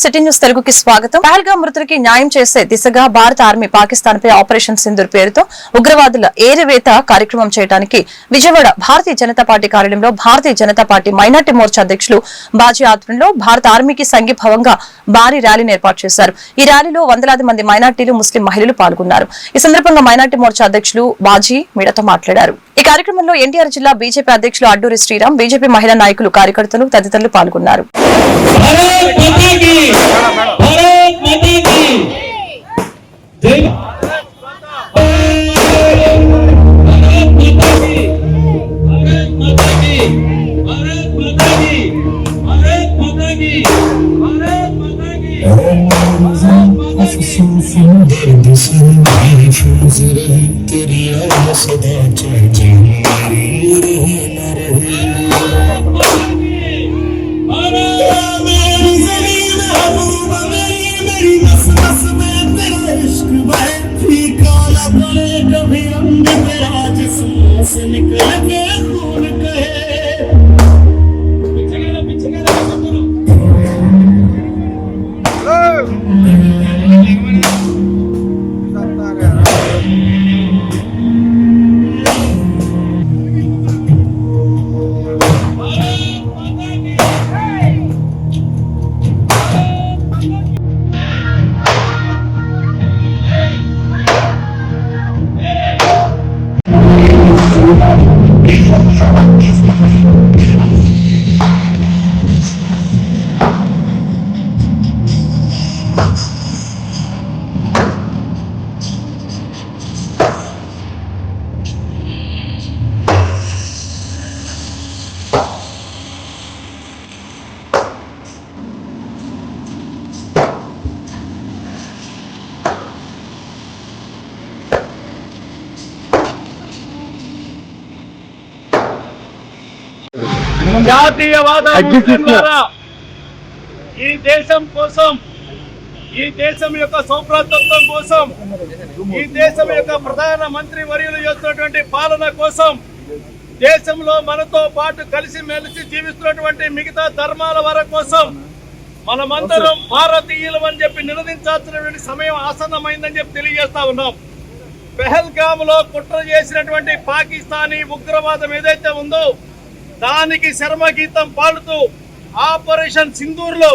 City news తెలుగుకి స్వాగతం. పహల్గా మృతులకి న్యాయం చేసే దిశగా భారత ఆర్మీ పాకిస్తాన్ పై ఆపరేషన్ సింధూర్ పేరుతో ఉగ్రవాదుల ఏరివేత కార్యక్రమం చేయడానికి విజయవాడ భారతీయ జనతా పార్టీ కార్యాలయంలో భారతీయ జనతా పార్టీ మైనార్టీ మోర్చా అధ్యక్షులు బాజీ ఆధ్వర్యంలో భారత ఆర్మీకి సంఘీభావంగా భారీ ర్యాలీని ఏర్పాటు చేశారు. ఈ ర్యాలీలో వందలాది మంది మైనార్టీలు ముస్లిం మహిళలు పాల్గొన్నారు. ఈ సందర్భంగా మైనార్టీ మోర్చా అధ్యక్షులు బాజీ మీడియాతో మాట్లాడారు. ఈ కార్యక్రమంలో ఎన్టీఆర్ జిల్లా బీజేపీ అధ్యక్షులు అడ్డూరి శ్రీరామ్ బీజేపీ మహిళా నాయకులు కార్యకర్తలు తదితరులు పాల్గొన్నారు. भारत माता की भारत माता की जय भारत माता की भारत माता की भारत माता की भारत माता की भारत माता की निकल के खून कहे జాతీయవాద ఈ దేశం కోసం ఈ దేశం యొక్క సౌభ్రాతత్వం కోసం ఈ దేశం యొక్క ప్రధాన మంత్రి వర్యులు చేస్తున్నటువంటి పాలన కోసం దేశంలో మనతో పాటు కలిసి మెలిసి జీవిస్తున్నటువంటి మిగతా ధర్మాల వారి కోసం మనమందరం భారతీయులం అని చెప్పి నినదించాల్సినటువంటి సమయం ఆసన్నమైందని చెప్పి తెలియజేస్తా ఉన్నాం. పెహల్గామ్లో కుట్ర చేసినటువంటి పాకిస్తానీ ఉగ్రవాదం ఏదైతే ఉందో దానికి శర్మగీతం పాడుతూ ఆపరేషన్ సింధూర్లో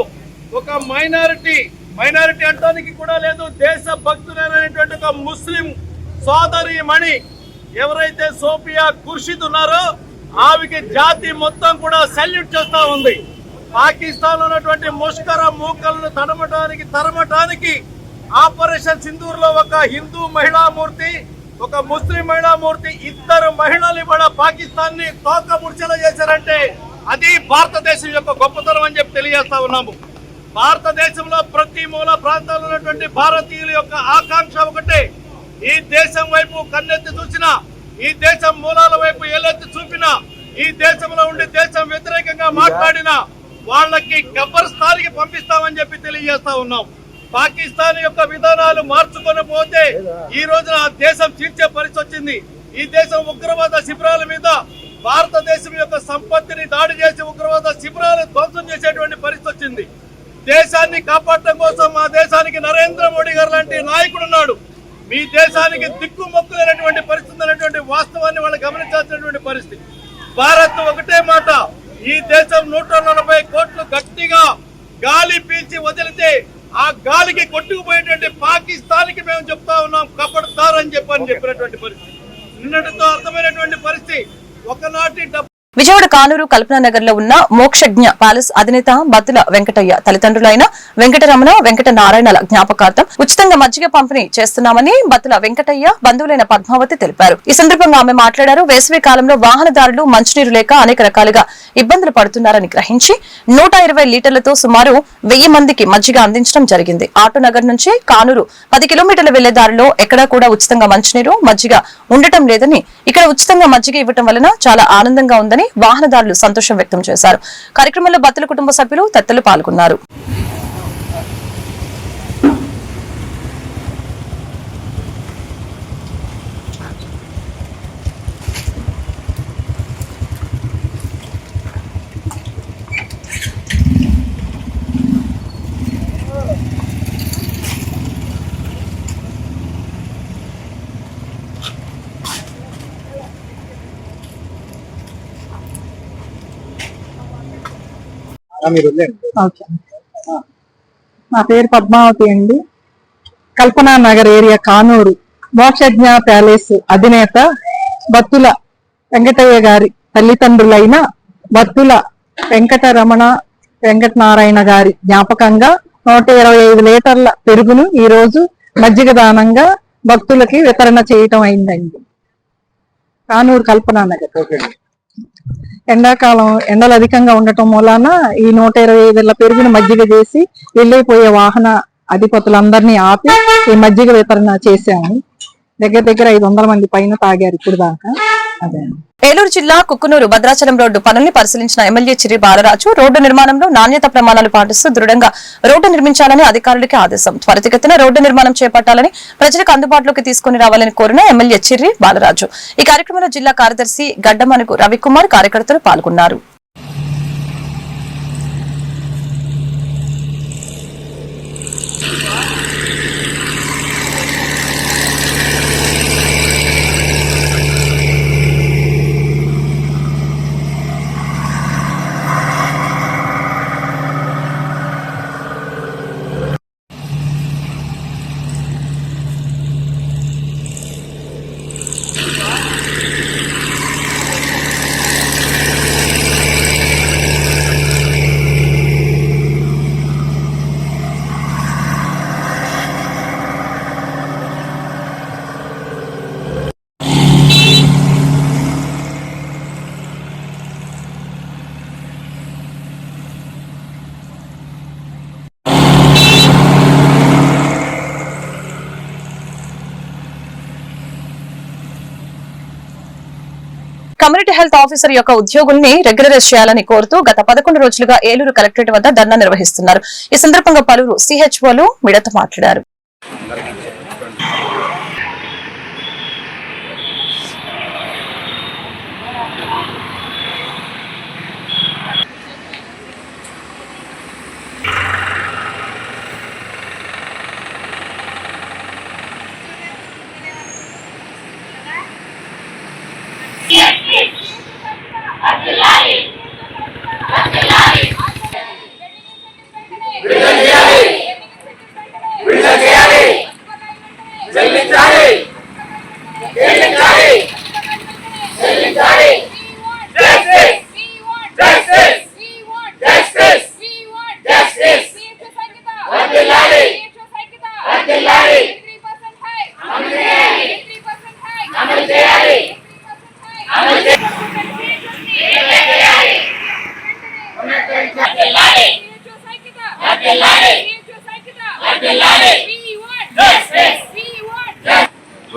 ఒక మైనారిటీ మైనారిటీ అంటానికి కూడా లేదు దేశ భక్తులైనటువంటి ఒక ముస్లిం సోదరి మణి ఎవరైతే సోఫియా ఖుర్షిద్ ఉన్నారో ఆమెకి జాతి మొత్తం కూడా సెల్యూట్ చేస్తూ ఉంది. పాకిస్తాన్లో ఉన్నటువంటి ముష్కర మూకలను తడమటానికి తరమటానికి ఆపరేషన్ సింధూర్లో ఒక హిందూ మహిళామూర్తి ఒక ముస్లిం మహిళామూర్తి ఇద్దరు మహిళలు కూడా పాకిస్తాన్ని తోక ముడిచేలా చేశారంటే అది భారతదేశం యొక్క గొప్పతనం అని చెప్పి తెలియజేస్తా ఉన్నాము. భారతదేశంలో ప్రతి మూల ప్రాంతాల్లో ఉన్నటువంటి భారతీయుల యొక్క ఆకాంక్ష ఒకటే. ఈ దేశం వైపు కన్నెత్తి చూసినా ఈ దేశం మూలాల వైపు ఏలెత్తి చూపినా ఈ దేశంలో ఉండి దేశం వ్యతిరేకంగా మాట్లాడినా వాళ్ళకి గబ్బర్ స్థాయికి పంపిస్తామని చెప్పి తెలియజేస్తా ఉన్నాం పాకిస్తాన్ యొక్క విధానాలు మార్చుకొని పోతే ఈ రోజున ఆ దేశం చీల్చే పరిస్థితి వచ్చింది. ఈ దేశం ఉగ్రవాద శిబిరాల మీద భారతదేశం యొక్క సంపత్తిని దాడి చేసి ఉగ్రవాద శిబిరాలను ధ్వంసం చేసేటువంటి పరిస్థితి వచ్చింది. దేశాన్ని కాపాడటం కోసం మా దేశానికి నరేంద్ర మోడీ గారు లాంటి నాయకుడు ఉన్నాడు. మీ దేశానికి దిక్కుమొక్కులేనటువంటి పరిస్థితి అనేటువంటి వాస్తవాన్ని వాళ్ళు గమనించాల్సినటువంటి పరిస్థితి. భారత్ ఒకటే మాట ఈ దేశం నూట నలభై కోట్లు గట్టిగా గాలి పీల్చి వదిలితే ఆ గాలికి కొట్టుకుపోయేటువంటి పాకిస్తాన్కి మేము చెప్తా ఉన్నాం కపడతారని చెప్పని చెప్పినటువంటి పరిస్థితి నిన్నటితో అర్థమైనటువంటి పరిస్థితి ఒకనాటి డబ్బు విజయవాడ కానూరు కల్పనా నగర్లో ఉన్న మోక్షజ్ఞ ప్యాలెస్ అధినేత బతుల వెంకటయ్య తల్లిదండ్రులైన వెంకటరమణ వెంకట నారాయణల జ్ఞాపకార్థం ఉచితంగా మజ్జిగ పంపిణీ చేస్తున్నామని బతుల వెంకటయ్య బంధువులైన పద్మావతి తెలిపారు. ఈ సందర్భంగా ఆమె మాట్లాడారు. వేసవి కాలంలో వాహనదారులు మంచినీరు లేక అనేక రకాలుగా ఇబ్బందులు పడుతున్నారని గ్రహించి నూట ఇరవై లీటర్లతో సుమారు వెయ్యి మందికి మజ్జిగ అందించడం జరిగింది. ఆటో నగర్ నుంచి కానూరు పది కిలోమీటర్ల వెళ్ళే దారిలో ఎక్కడా కూడా ఉచితంగా మంచినీరు మజ్జిగ ఉండటం లేదని ఇక్కడ ఉచితంగా మజ్జిగ ఇవ్వటం వలన చాలా ఆనందంగా ఉందని వాహనదారులు సంతోషం వ్యక్తం చేశారు. కార్యక్రమంలో బత్తుల కుటుంబ సభ్యులు తత్తలు పాల్గొన్నారు. నా పేరు పద్మావతి అండి. కల్పనా నగర్ ఏరియా కానూరు మోక్షజ్ఞ ప్యాలెస్ అధినేత బత్తుల వెంకటయ్య గారి తల్లిదండ్రులైన బత్తుల వెంకటరమణ వెంకటనారాయణ గారి జ్ఞాపకంగా నూట ఇరవై ఐదు లీటర్ల పెరుగును ఈ రోజు మజ్జిగ దానంగా భక్తులకి వితరణ చేయటం అయిందండి. కానూరు కల్పనా నగర్. ఎండాకాలం ఎండలు అధికంగా ఉండటం మూలాన ఈ నూట ఇరవై ఐదుల పెరుగును మజ్జిగ చేసి వెళ్ళిపోయే వాహన అధిపతులందరినీ ఆపి ఈ మజ్జిగ వితరణ చేశాము. దగ్గర దగ్గర ఐదు వందల మంది పైన తాగారు ఇప్పుడు దాకా ఏలూరు జిల్లా కుక్కునూరు భద్రాచలం రోడ్డు పనుల్ని పరిశీలించిన ఎమ్మెల్యే చిరి బాలరాజు రోడ్డు నిర్మాణంలో నాణ్యత ప్రమాణాలు పాటిస్తూ దృఢంగా రోడ్డు నిర్మించాలని అధికారులకి ఆదేశం. త్వరితగతిన రోడ్డు నిర్మాణం చేపట్టాలని ప్రజలకు అందుబాటులోకి తీసుకుని రావాలని కోరిన ఎమ్మెల్యే చిర్రి బాలరాజు. ఈ కార్యక్రమంలో జిల్లా కార్యదర్శి గడ్డమనుగు రవికుమార్ కార్యకర్తలు పాల్గొన్నారు. కమ్యూనిటీ హెల్త్ ఆఫీసర్ యొక్క ఉద్యోగుల్ని రెగ్యులరైజ్ చేయాలని కోరుతూ గత పదకొండు రోజులుగా ఏలూరు కలెక్టరేట్ వద్ద ధర్నా నిర్వహిస్తున్నారు. ఈ సందర్భంగా పలువురు సిహెచ్ఓలు మిడత మాట్లాడారు.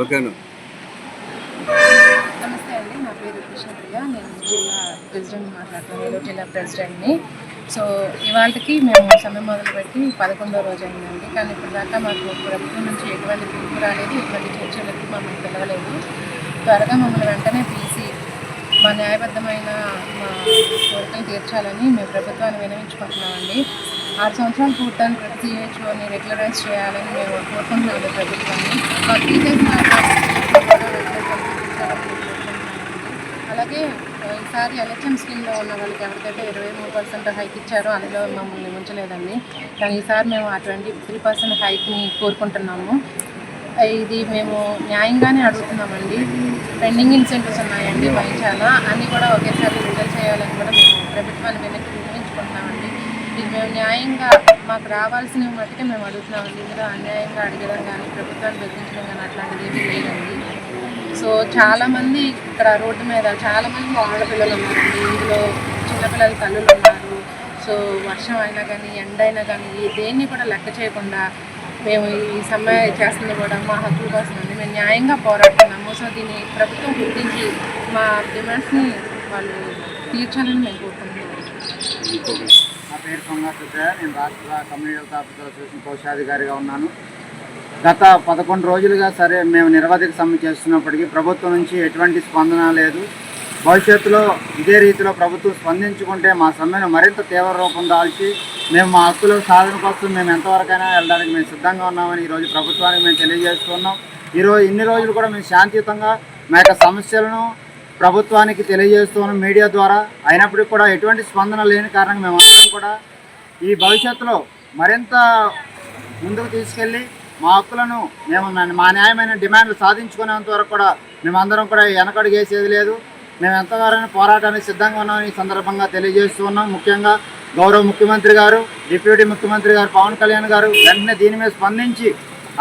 ఓకేనా? నమస్తే అండి నా పేరు కృష్ణప్రియ నేను జిల్లా ప్రెసిడెంట్ మాట్లాడుతున్నాను. జిల్లా ప్రెసిడెంట్ని. సో ఇవాళకి మేము సమయం మొదలుపెట్టి పదకొండో రోజు అయిందండి. కానీ ఇప్పుడు దాకా మాకు ప్రభుత్వం నుంచి ఎటువంటి పిలుపు రాలేదు. ఎటువంటి చర్చలకు మమ్మల్ని పిలవలేదు. త్వరగా మమ్మల్ని వెంటనే పిలిచి మా న్యాయబద్ధమైన మా కోరికలు తీర్చాలని మేము ప్రభుత్వాన్ని వినవించుకుంటున్నామండి. ఆరు సంవత్సరాలు పూర్తయిన ప్రతి సిహెచ్ఓని రెగ్యులరైజ్ చేయాలని మేము కోరుకుంటున్నాము ప్రభుత్వాన్ని. భర్తీ చేసిన అలాగే ఈసారి ఎలక్షన్ స్కీమ్లో ఉన్న వాళ్ళకి ఎవరికైతే ఇరవై మూడు పర్సెంట్ హైక్ ఇచ్చారో అందులో మమ్మల్ని ఉంచలేదండి. కానీ ఈసారి మేము ఆ ట్వంటీ త్రీ పర్సెంట్ హైక్ని కోరుకుంటున్నాము. ఇది మేము న్యాయంగానే అడుగుతున్నామండి. పెండింగ్ ఇన్సెంటివ్స్ ఉన్నాయండి చాలా. అన్నీ కూడా ఒకేసారి రిజల్ట్ చేయాలని కూడా మేము ప్రభుత్వాన్ని వెనక్కి ఇది మేము న్యాయంగా మాకు రావాల్సిన మట్టుకే మేము అడుగుతున్నామండి ఇందులో అన్యాయంగా అడగడం కానీ ప్రభుత్వాన్ని బెదిరించడం కానీ అట్లాంటిది ఏమీ లేదండి. సో చాలామంది ఇక్కడ రోడ్డు మీద చాలామంది ఆడపిల్లలు ఉన్నారండి ఇందులో చిన్నపిల్లల తల్లులు ఉన్నారు. సో వర్షం అయినా కానీ ఎండ అయినా కానీ దేన్ని కూడా లెక్క చేయకుండా మేము ఈ సమ్మె చేస్తుంది కూడా మా హక్కుల కోసం అండి. మేము న్యాయంగా పోరాడుతున్నాము. సో దీన్ని ప్రభుత్వం గుర్తించి మా డిమాండ్స్ని వాళ్ళు తీర్చాలని మేము కోరుకుంటున్నాము పేరు సోమనాథ్ నేను రాష్ట్ర కమ్యూనిటీ ఆఫీసర్ అసోసియేషన్ కోశాధికారిగా ఉన్నాను. గత పదకొండు రోజులుగా సరే మేము నిరవధిక సమ్మె చేస్తున్నప్పటికీ ప్రభుత్వం నుంచి ఎటువంటి స్పందన లేదు. భవిష్యత్తులో ఇదే రీతిలో ప్రభుత్వం స్పందించుకుంటే మా సమ్మెను మరింత తీవ్ర రూపం దాల్చి మేము మా హక్కుల సాధన కోసం మేము ఎంతవరకైనా వెళ్ళడానికి మేము సిద్ధంగా ఉన్నామని ఈరోజు ప్రభుత్వానికి మేము తెలియజేస్తున్నాం. ఈరోజు ఇన్ని రోజులు కూడా మేము శాంతియుతంగా మా యొక్క సమస్యలను ప్రభుత్వానికి తెలియజేస్తున్నాం మీడియా ద్వారా అయినప్పటికీ కూడా ఎటువంటి స్పందన లేని కారణంగా మేము అందరం కూడా ఈ భవిష్యత్తులో మరింత ముందుకు తీసుకెళ్ళి మా హక్కులను మేము మా న్యాయమైన డిమాండ్లు సాధించుకునేంత వరకు కూడా మేమందరం కూడా వెనకడుగు లేదు. మేము ఎంతవరకు పోరాటానికి సిద్ధంగా ఉన్నామని ఈ సందర్భంగా తెలియజేస్తున్నాం. ముఖ్యంగా గౌరవ ముఖ్యమంత్రి గారు డిప్యూటీ ముఖ్యమంత్రి గారు పవన్ కళ్యాణ్ గారు వెంటనే దీని మీద స్పందించి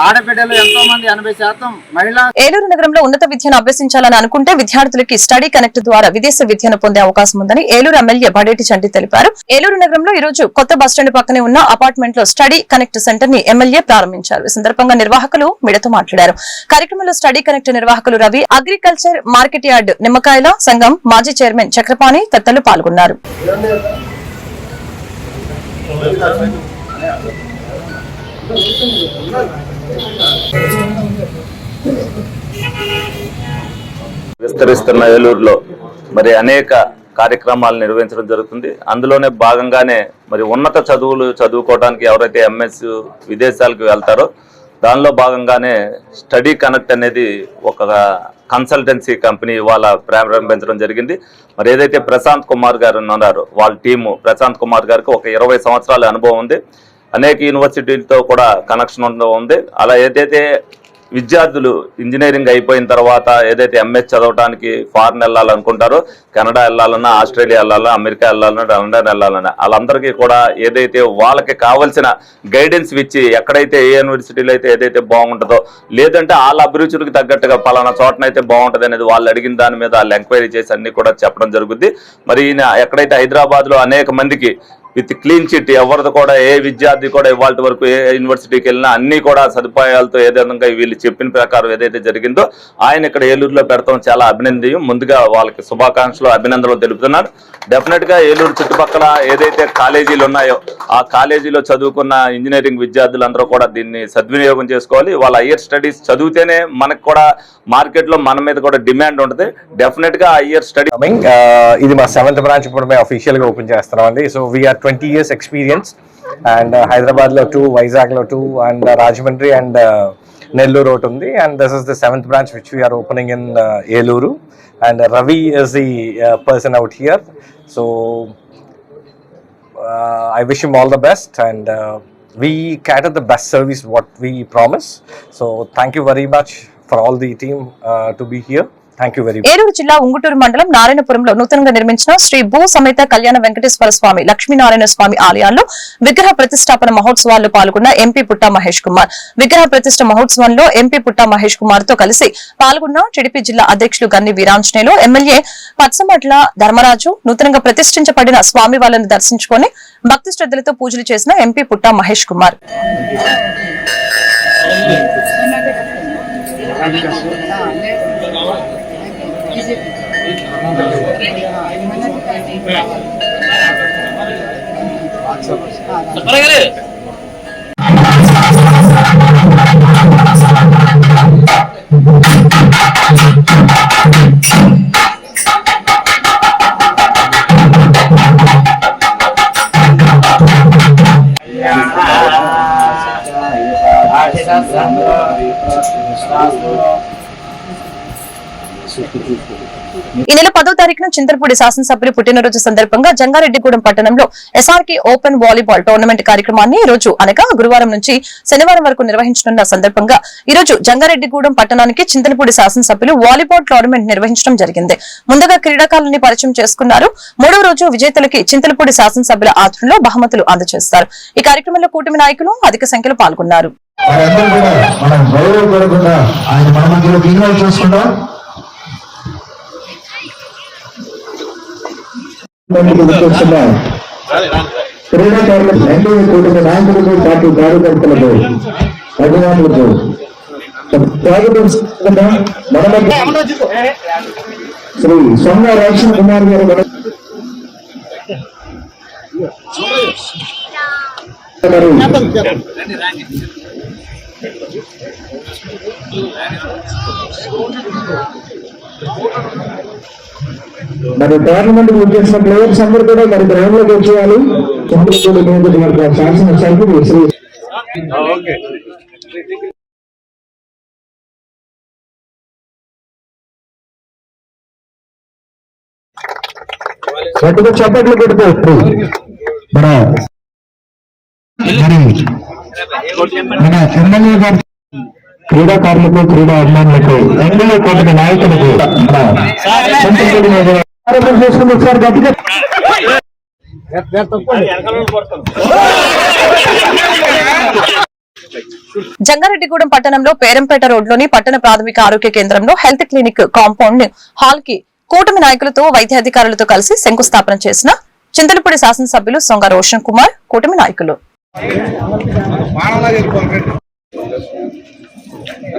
ఆడబిడ్డలు ఎంతో మంది ఎనభై శాతం మహిళా ఏలూరు నగరంలో ఉన్నత విద్యను అభ్యసించాలని అనుకుంటే విద్యార్థులకి స్టడీ కనెక్ట్ ద్వారా విదేశ విద్యను పొందే అవకాశం ఉందని ఏలూరు ఎమ్మెల్యే బడేటి చంటి తెలిపారు. ఏలూరు నగరంలో ఈ రోజు కొత్త బస్టాండ్ పక్కనే ఉన్న అపార్ట్మెంట్లో స్టడీ కనెక్ట్ సెంటర్ని ఎమ్మెల్యే ప్రారంభించారు. ఈ సందర్భంగా నిర్వాహకులు మీడతో మాట్లాడారు. కార్యక్రమంలో స్టడీ కనెక్ట్ నిర్వాహకులు రవి అగ్రికల్చర్ మార్కెట్ యార్డ్ నిమ్మకాయల సంఘం మాజీ చైర్మన్ చక్రపాణి తదితరులు పాల్గొన్నారు. విస్తరిస్తున్న ఏలూరులో మరి అనేక కార్యక్రమాలు నిర్వహించడం జరుగుతుంది. అందులోనే భాగంగానే మరి ఉన్నత చదువులు చదువుకోవడానికి ఎవరైతే ఎంఎస్ విదేశాలకు వెళ్తారో దానిలో భాగంగానే స్టడీ కనెక్ట్ అనేది ఒక కన్సల్టెన్సీ కంపెనీ ఇవాళ ప్రారంభించడం జరిగింది. మరి ఏదైతే ప్రశాంత్ కుమార్ గారు ఉన్నారు వాళ్ళ టీము ప్రశాంత్ కుమార్ గారికి ఒక ఇరవై సంవత్సరాల అనుభవం ఉంది. అనేక యూనివర్సిటీలతో కూడా కనెక్షన్ ఉంది. అలా ఏదైతే విద్యార్థులు ఇంజనీరింగ్ అయిపోయిన తర్వాత ఏదైతే ఎంఎస్ చదవడానికి ఫారెన్ వెళ్ళాలనుకుంటారో కెనడా వెళ్ళాలన్నా ఆస్ట్రేలియా వెళ్ళాలన్నా అమెరికా వెళ్ళాలన్నా లండన్ వెళ్ళాలన్నా వాళ్ళందరికీ కూడా ఏదైతే వాళ్ళకి కావాల్సిన గైడెన్స్ ఇచ్చి ఎక్కడైతే ఏ యూనివర్సిటీలో అయితే ఏదైతే బాగుంటుందో లేదంటే వాళ్ళ అభిరుచులకు తగ్గట్టుగా పలానా చోటనైతే బాగుంటుంది అనేది వాళ్ళు అడిగిన దాని మీద వాళ్ళు ఎంక్వైరీ చేసి అన్ని కూడా చెప్పడం జరుగుద్ది. మరి ఈయన ఎక్కడైతే హైదరాబాద్లో అనేక మందికి విత్ క్లీన్ చిట్ ఎవరిది కూడా ఏ విద్యార్థి కూడా ఇవాళ వరకు ఏ యూనివర్సిటీకి వెళ్ళినా అన్ని కూడా సదుపాయాలతో ఏ విధంగా వీళ్ళు చెప్పిన ప్రకారం ఏదైతే జరిగిందో ఆయన ఇక్కడ ఏలూరులో పెడతాం చాలా అభినందనీయం. ముందుగా వాళ్ళకి శుభాకాంక్షలు అభినందనలు తెలుపుతున్నాను డెఫినెట్గా ఏలూరు చుట్టుపక్కల ఏదైతే కాలేజీలు ఉన్నాయో ఆ కాలేజీలో చదువుకున్న ఇంజనీరింగ్ విద్యార్థులందరూ కూడా దీన్ని సద్వినియోగం చేసుకోవాలి. వాళ్ళ హయ్యర్ స్టడీస్ చదివితేనే మనకు కూడా మార్కెట్లో మన మీద కూడా డిమాండ్ ఉంటుంది. డెఫినెట్గా హయ్యర్ స్టడీ ఇది మా సెవెంత్ బ్రాంచ్ ఇప్పుడు మేము అఫీషియల్గా ఓపెన్ చేస్తున్నాం అండి so we are Twenty years experience and Hyderabad లో టూ వైజాగ్ లో two and Rajahmundry and Nellore ఒకటి ఉంది and this is the seventh branch which we are opening in Eluru and Ravi is the person out here so I wish him all the best and uh, we cater the best service what we promise. So thank you very much for all the team uh, to be here. Eluru జిల్లా ఉంగుటూరు మండలం నారాయణపురంలో నూతనంగా నిర్మించిన శ్రీ భూ సమేత కళ్యాణ వెంకటేశ్వర స్వామి లక్ష్మీనారాయణ స్వామి ఆలయాల్లో విగ్రహ ప్రతిష్టాపన మహోత్సవాల్లో పాల్గొన్న ఎంపీ పుట్టా మహేష్ కుమార్. విగ్రహ ప్రతిష్ట మహోత్సవంలో ఎంపీ పుట్టా మహేష్ కుమార్తో కలిసి పాల్గొన్న టీడీపీ జిల్లా అధ్యక్షులు గన్ని వీరాంజనేయులు ఎమ్మెల్యే పచ్చమట్ల ధర్మరాజు నూతనంగా ప్రతిష్ఠించబడిన స్వామి వాళ్ళని దర్శించుకుని భక్తి శ్రద్ధలతో పూజలు చేసిన ఎంపీ పుట్టా మహేష్ కుమార్. చెప్పగలరు ఈ నెల పదో తారీఖున చింతలపూడి శాసనసభ్యులు పుట్టినరోజు సందర్భంగా జంగారెడ్డిగూడెం పట్టణంలో ఎస్ఆర్కే ఓపెన్ వాలీబాల్ టోర్నమెంట్ కార్యక్రమాన్ని ఈ రోజు అనగా గురువారం నుంచి శనివారం వరకు నిర్వహించనున్న సందర్భంగా ఈ రోజు జంగారెడ్డిగూడెం పట్టణానికి చింతలపూడి శాసనసభ్యులు వాలీబాల్ టోర్నమెంట్ నిర్వహించడం జరిగింది. ముందుగా క్రీడాకారులని పరిచయం చేసుకున్నారు. మూడవ రోజు విజేతలకి చింతలపూడి శాసనసభ్యుల ఆధ్వర్యంలో బహుమతులు అందజేస్తారు. ఈ కార్యక్రమంలో కూటమి నాయకులు అధిక సంఖ్యలో పాల్గొన్నారు. వారందరూ కూడా మనం ఆయన మన చేసుకుంటాం క్రీడాకారులకు ఎన్డీఏ కూటమి నాయకులకు పార్టీ కార్యకర్తలకు అభిమానులకు శ్రీ సొంగ రాజేశ్వర కుమార్ గారు మన- మరి మరి టోర్నమెంట్ చేసిన ప్లేయర్స్ అందరూ కూడా మరి గ్రౌండ్లోకి వచ్చేయాలి. చంద్రపూడి శాసన సభ్యుడు గట్టిగా చప్పట్లు కొడుతూ మన మన ఎమ్మెల్యే గారు క్రీడాకారులకు క్రీడా అభిమానులకు ఎమ్మెల్యే కూటమి నాయకులకు చేసుకుని ఒకసారి గట్టిగా జంగారెడ్డిగూడెం పట్టణంలో పేరంపేట రోడ్లోని పట్టణ ప్రాథమిక ఆరోగ్య కేంద్రంలో హెల్త్ క్లినిక్ కాంపౌండ్ హాల్కి కూటమి నాయకులతో వైద్యాధికారులతో కలిసి శంకుస్థాపన చేసిన చింతలపూడి శాసనసభ్యులు సొంగ రోషన్ కుమార్ కూటమి నాయకులు.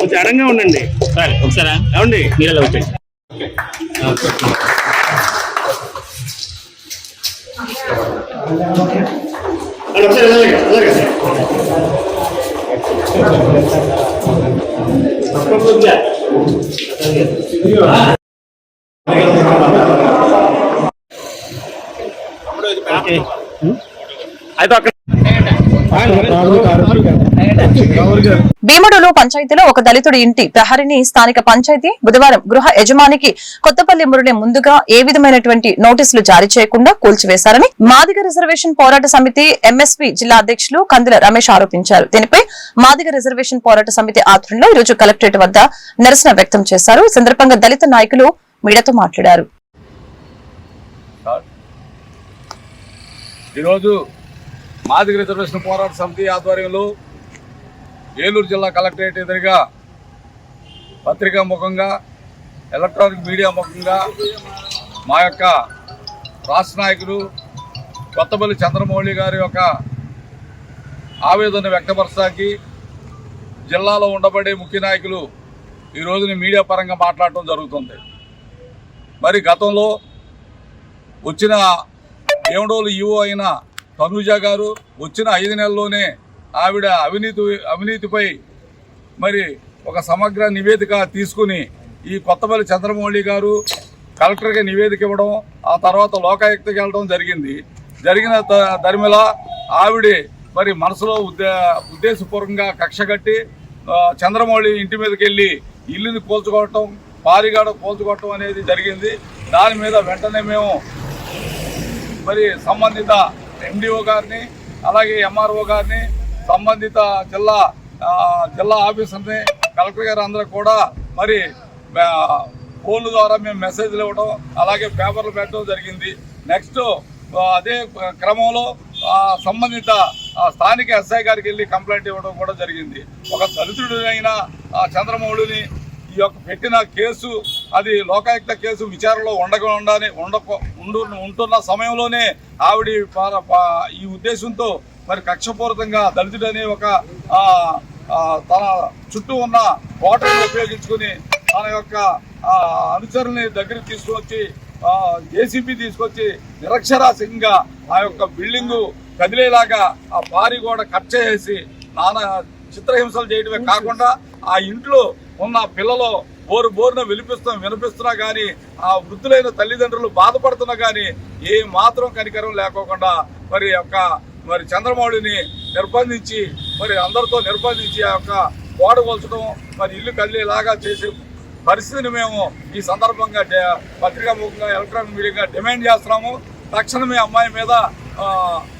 కొంచెం అడంగా ఉండండి. సార్ ఒకసారి? ఏమండి? మీరు వచ్చేయండి సార్ అయితే అక్కడ భీముడులో పంచాయతీలో ఒక దళితుడి ఇంటి ప్రహరిని స్థానిక పంచాయతీ బుధవారం గృహ యజమానికి కొత్తపల్లి మురళి ముందుగా ఏ విధమైనటువంటి నోటీసులు జారీ చేయకుండా కూల్చివేశారని మాదిగ రిజర్వేషన్ పోరాట సమితి ఎంఎస్పీ జిల్లా అధ్యక్షులు కందుల రమేష్ ఆరోపించారు. దీనిపై మాదిగ రిజర్వేషన్ పోరాట సమితి ఆధ్వర్యంలో ఈరోజు కలెక్టరేట్ వద్ద నిరసన వ్యక్తం చేశారు. ఈ సందర్భంగా దళిత నాయకులు మీడియాతో మాట్లాడారు. ఈరోజు మాదిగ రిజర్వేషన్ పోరాట సమితి ఆధ్వర్యంలో ఏలూరు జిల్లా కలెక్టరేట్ ఎదురుగా పత్రికా ముఖంగా ఎలక్ట్రానిక్ మీడియా ముఖంగా మా యొక్క రాష్ట్ర నాయకులు కొత్తపల్లి చంద్రమౌళి గారి యొక్క ఆవేదన వ్యక్తపరచడానికి జిల్లాలో ఉండబడే ముఖ్య నాయకులు ఈ రోజున మీడియా పరంగా మాట్లాడటం జరుగుతుంది. మరి గతంలో వచ్చిన ఏమడోలు ఈవో అయిన తనూజ గారు వచ్చిన ఐదు నెలల్లోనే ఆవిడ అవినీతి అవినీతిపై మరి ఒక సమగ్ర నివేదిక తీసుకుని ఈ కొత్తపల్లి చంద్రమౌళి గారు కలెక్టర్కి నివేదిక ఇవ్వడం ఆ తర్వాత లోకాయుక్తకి వెళ్ళడం జరిగింది. జరిగిన త- దరిమిల ఆవిడ మరి మనసులో ఉద్దే ఉద్దేశపూర్వకంగా కక్ష కట్టి చంద్రమౌళి ఇంటి మీదకి వెళ్ళి ఇల్లుని పోల్చుకోవటం పారిగాడ పోల్చుకోవటం అనేది జరిగింది. దాని మీద వెంటనే మేము మరి సంబంధిత ఎండిఓ గారిని అలాగే ఎంఆర్ఓ గారిని సంబంధిత జిల్లా జిల్లా ఆఫీసర్ని కలెక్టర్ గారు అందరూ కూడా మరి ఆ, ఫోన్ల ద్వారా మేము మెసేజ్లు ఇవ్వడం అలాగే పేపర్లు పెట్టడం జరిగింది. నెక్స్ట్ అదే క్రమంలో సంబంధిత స్థానిక ఎస్ఐ గారికి వెళ్ళి కంప్లైంట్ ఇవ్వడం కూడా జరిగింది. ఒక దళితుడైన చంద్రమౌళిని ఈ యొక్క పెట్టిన కేసు అది లోకాయుక్త కేసు విచారణలో ఉండగా ఉండాలి ఉండ ఉంటున్న సమయంలోనే ఆవిడ ఈ ఉద్దేశంతో మరి కక్షపూరితంగా దళితుడనే ఒక తన చుట్టూ ఉన్న ఓటర్ని ఉపయోగించుకుని తన యొక్క అనుచరుల్ని దగ్గరికి తీసుకొచ్చి జేసీబీ తీసుకొచ్చి నిరక్షరాస్యంగా ఆ యొక్క బిల్డింగు కదిలేలాగా ఆ భారీ గోడ కట్ చేసి నానా చిత్రహింసలు చేయడమే కాకుండా ఆ ఇంట్లో ఉన్న పిల్లలు బోరు బోరున వినిపిస్తున్నా వినిపిస్తున్నా కానీ ఆ వృద్ధులైన తల్లిదండ్రులు బాధపడుతున్నా కానీ ఏ మాత్రం కనికరం లేకోకుండా మరి యొక్క మరి చంద్రమౌళిని నిర్బంధించి మరి అందరితో నిర్బంధించి ఆ యొక్క గోడ మరి ఇల్లు కదిలేలాగా చేసే పరిస్థితిని మేము ఈ సందర్భంగా డే- పత్రికాముఖంగా ఎలక్ట్రానిక్ మీడియాగా డిమాండ్ చేస్తున్నాము. తక్షణమే అమ్మాయి మీద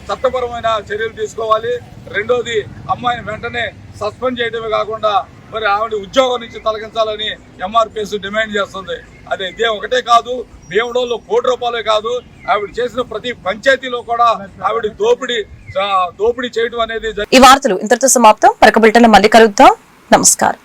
చట్టపరమైన చర్యలు తీసుకోవాలి. రెండోది అమ్మాయిని వెంటనే సస్పెండ్ చేయడమే కాకుండా మరి ఆవిడ ఉద్యోగం నుంచి తొలగించాలని ఎంఆర్పిఎస్ డిమాండ్ చేస్తుంది. అదే ఇదే ఒకటే కాదు భీమడోలో కోటి రూపాయలే కాదు ఆవిడ చేసిన ప్రతి పంచాయతీలో కూడా ఆవిడ దోపిడీ దోపిడీ చేయడం అనేది ఈ వార్తలు ఇంతటితో సమాప్తం. మరొక బిల్టన్ మళ్ళీ కలుద్దాం. నమస్కారం.